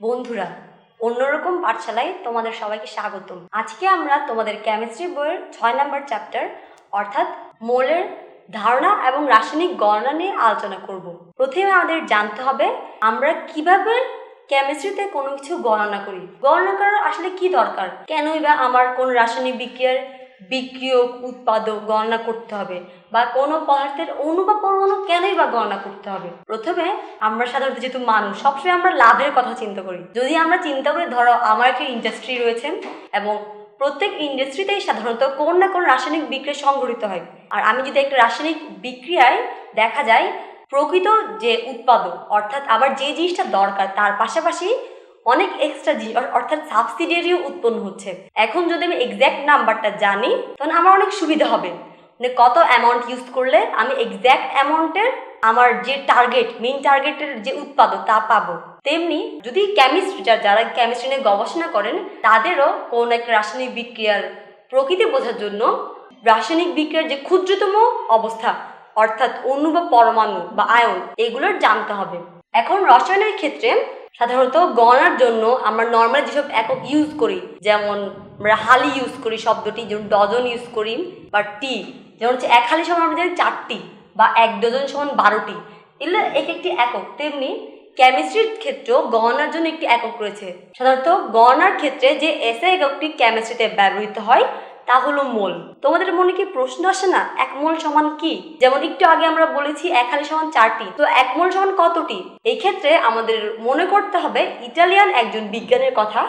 বন্ধুরা, অন্যরকম পাঠশালায় তোমাদের সবাইকে স্বাগতম। আজকে আমরা তোমাদের কেমিস্ট্রি বইয়ের ছয় নম্বর চ্যাপ্টার অর্থাৎ মোলের ধারণা এবং রাসায়নিক গণনা নিয়ে আলোচনা করব। প্রথমে আমাদের জানতে হবে, আমরা কীভাবে কেমিস্ট্রিতে কোনো কিছু গণনা করি? গণনা করার আসলে কি দরকার? কেনই বা আমার কোন রাসায়নিক বিক্রিয়ার বিক্রিয়ক উৎপাদক গণনা করতে হবে বা কোনো পদার্থের অণু বা পরমাণু কেনই বা গণনা করতে হবে? প্রথমে আমরা সাধারণত যেহেতু মানুষ, সবসময় আমরা লাভের কথা চিন্তা করি। যদি আমরা চিন্তা করি, ধরো আমার একটা ইন্ডাস্ট্রি রয়েছে এবং প্রত্যেক ইন্ডাস্ট্রিতেই সাধারণত কোন না কোন রাসায়নিক বিক্রিয়া সংঘটিত হয়। আর আমি যদি একটা রাসায়নিক বিক্রিয়ায় দেখা যায় প্রকৃত যে উৎপাদক, অর্থাৎ আবার যে জিনিসটা দরকার, তার পাশাপাশি অনেক এক্সট্রা জিনিস অর- অর্থাৎ সাবসিডিয়ারিও উৎপন্ন হচ্ছে। এখন যদি আমি এক্স্যাক্ট নাম্বারটা জানি তখন আমার অনেক সুবিধা হবে। মানে কত অ্যামাউন্ট ইউজ করলে আমি এক্স্যাক্ট অ্যামাউন্টের আমার যে টার্গেট মেইন টার্গেটের যে উৎপাদক, তা পাবো। তেমনি যদি কেমিস্ট্রি যারা কেমিস্ট্রি নিয়ে গবেষণা করেন, তাদেরও কোন এক রাসায়নিক বিক্রিয়ার প্রকৃতি বোঝার জন্য রাসায়নিক বিক্রিয়ার যে ক্ষুদ্রতম অবস্থা, অর্থাৎ অণু বা পরমাণু বা আয়ন, এগুলোর জানতে হবে। এখন রসায়নের ক্ষেত্রে সাধারণত গণনার জন্য আমরা নর্মাল যেসব একক ইউজ করি, যেমন আমরা হালি ইউজ করি শব্দটি, যেমন ডজন ইউজ করি, বা টি যেমন হচ্ছে এক হালি সমান আমরা জানি চারটি, বা এক ডজন সমান বারোটি, এগুলো এক একটি একক। তেমনি কেমিস্ট্রির ক্ষেত্রেও গণনার জন্য একটি একক রয়েছে। সাধারণত গণনার ক্ষেত্রে যে এসে এককটি কেমিস্ট্রিতে ব্যবহৃত হয় তা হলো মোল। তোমাদের মনে কি প্রশ্ন আসে না, এক মোল সমান কি? যেমন একটু আগে আমরা বলেছি এক হালি সমান চারটি, তো এক মোল সমান কতটি? এই ক্ষেত্রে আমাদের মনে করতে হবে ইটালিয়ান একজন বিজ্ঞানের কথা,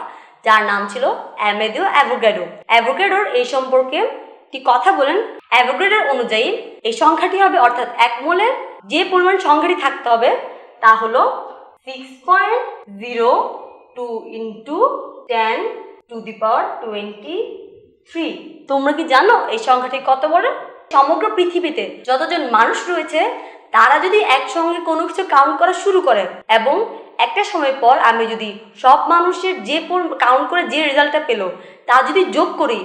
যার নাম ছিল অ্যামেদিও অ্যাভোগ্যাডো অ্যাভোগ্যাডোর এই সম্পর্কে একটি কথা বলেন। অ্যাভোগ্যাডোর অনুযায়ী এই সংখ্যাটি হবে অর্থাৎ এক মোলে যে পরিমাণ সংখ্যাটি থাকতে হবে, তা হলো six point zero two into ten to the power twenty three তোমরা কি জানো এই সংখ্যাটি কত বড়? সমগ্র পৃথিবীতে যতজন মানুষ রয়েছে, তারা যদি একসঙ্গে কোনো কিছু কাউন্ট করা শুরু করে এবং একটা সময় পর আমি যদি সব মানুষের যে কাউন্ট করে যে রেজাল্টটা পেল, তা যদি যোগ করি,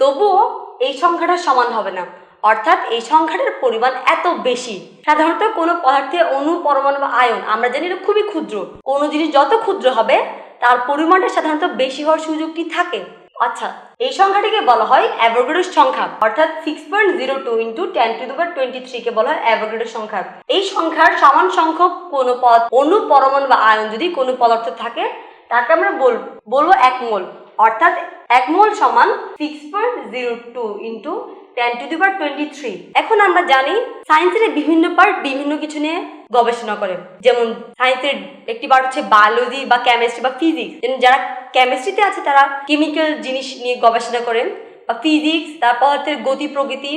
তবুও এই সংখ্যাটা সমান হবে না। অর্থাৎ এই সংখ্যাটার পরিমাণ এত বেশি। সাধারণত কোনো পদার্থে অণু, পরমাণু বা আয়ন, আমরা জানি এটা খুবই ক্ষুদ্র। কোনো জিনিস যত ক্ষুদ্র হবে, তার পরিমাণটা সাধারণত বেশি হওয়ার সুযোগটি থাকে? আচ্ছা এই সংখ্যাটিকে বলা হয় অ্যাভোগ্যাডোর সংখ্যা, অর্থাৎ six point zero two into ten to দুবার টোয়েন্টি থ্রিকে বলা হয় অ্যাভোগ্যাডোর সংখ্যা। এই সংখ্যার সমান সংখ্যক কোনো পদ অন্য পরমাণু বা আয়ন যদি কোনো পদার্থ থাকে, তাকে আমরা বল, বলব এক মোল অর্থাৎ এক মোল সমান six point zero two into ten to the power twenty three. এখন আমরা জানি সায়েন্সের বিভিন্ন পার্ট বিভিন্ন কিছু নিয়ে গবেষণা করে। যেমন সায়েন্সের একটি পার্ট হচ্ছে বায়োলজি বা কেমিস্ট্রি বা ফিজিক্স যারা কেমিস্ট্রিতে আছে, তারা কেমিক্যাল জিনিস নিয়ে গবেষণা করেন বা ফিজিক্স তার পদার্থের গতি প্রকৃতি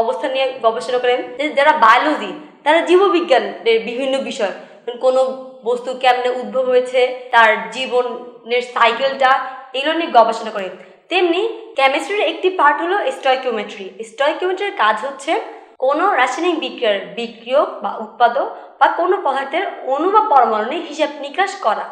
অবস্থা নিয়ে গবেষণা করেন। যারা বায়োলজি তারা জীববিজ্ঞানের বিভিন্ন বিষয়। কোনো বস্তু কেমনে উদ্ভব হয়েছে, তার জীবনের সাইকেলটা এগুলো নিয়ে গবেষণা করে তেমনি কেমিস্ট্রির একটি পার্ট হলো স্টয়কিওমেট্রি স্টয়কিওমেট্রির কাজ হচ্ছে কোনো রাসায়নিক বিক্রিয়ার বিক্রিয়ক বা উৎপাদক বা কোনো পদার্থের অণু বা পরমাণু হিসাব নিকাশ করা।